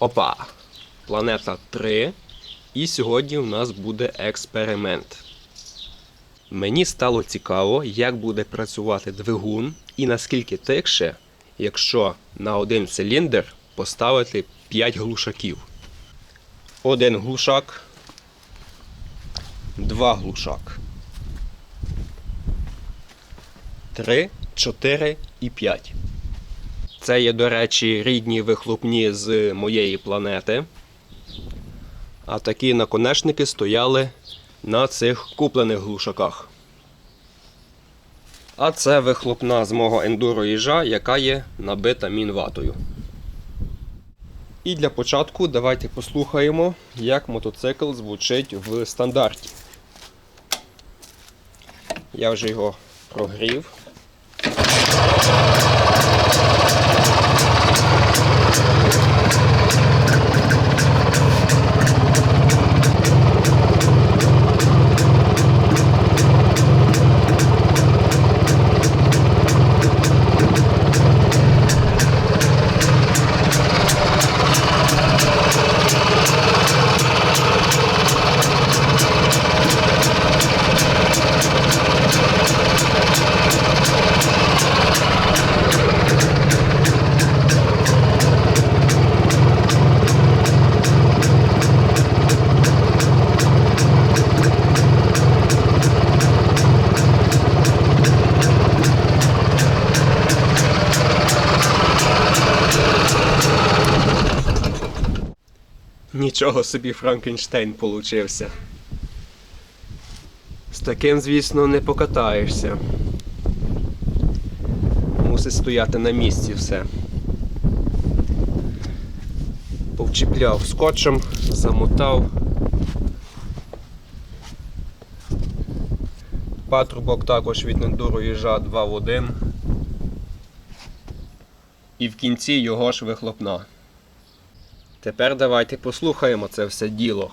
Опа! Планета 3. І сьогодні у нас буде експеримент. Мені стало цікаво, як буде працювати двигун і наскільки тихше, якщо на один циліндр поставити 5 глушаків. Один глушак, два глушак. Три, чотири і п'ять. Це є, до речі, рідні вихлопні з моєї планети. А такі наконечники стояли на цих куплених глушаках. А це вихлопна з мого ендуро їжа, яка є набита мінватою. І для початку давайте послухаємо, як мотоцикл звучить в стандарті. Я вже його прогрів. Нічого собі Франкенштейн получився. З таким, звісно, не покатаєшся. Мусить стояти на місці все. Повчіпляв скотчем, замотав. Патрубок також від Нендуру їжа 2 в 1. І в кінці його ж вихлопна. Тепер давайте послухаємо це все діло.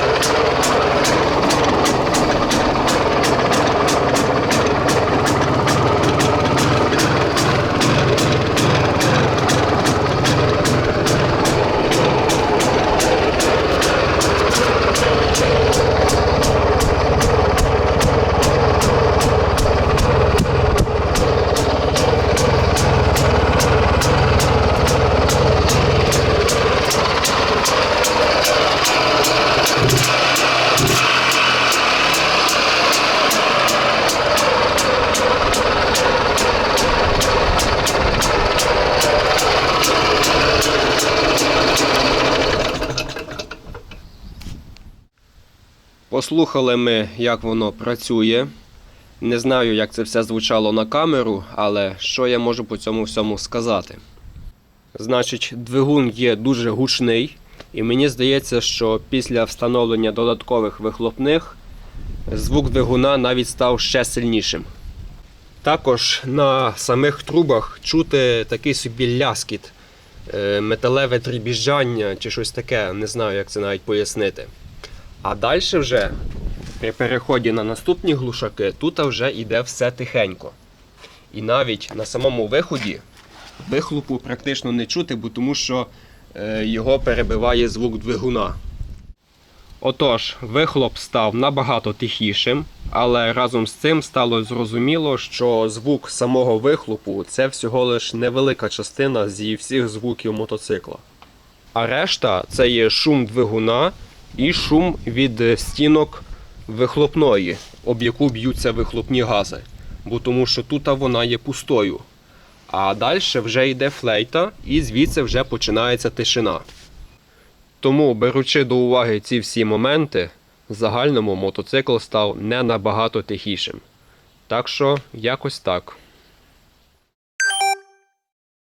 Послухали ми, як воно працює. Не знаю, як це все звучало на камеру, але що я можу по цьому всьому сказати? Значить, двигун є дуже гучний, і мені здається, що після встановлення додаткових вихлопних звук двигуна навіть став ще сильнішим. Також на самих трубах чути такий собі ляскіт, е, металеве дрібіжджання чи щось таке, не знаю, як це навіть пояснити. А далі вже при переході на наступні глушаки тут вже йде все тихенько. І навіть на самому виході вихлопу практично не чути, бо тому що е, його перебиває звук двигуна. Отож, вихлоп став набагато тихішим, але разом з цим стало зрозуміло, що звук самого вихлопу це всього лиш невелика частина зі всіх звуків мотоцикла. А решта це є шум двигуна і шум від е, стінок вихлопної, об яку б'ються вихлопні гази. бо тому що тут вона є пустою. А далі вже йде флейта, і звідси вже починається тишина. Тому, беручи до уваги ці всі моменти, в загальному мотоцикл став не набагато тихішим. Так що, якось так.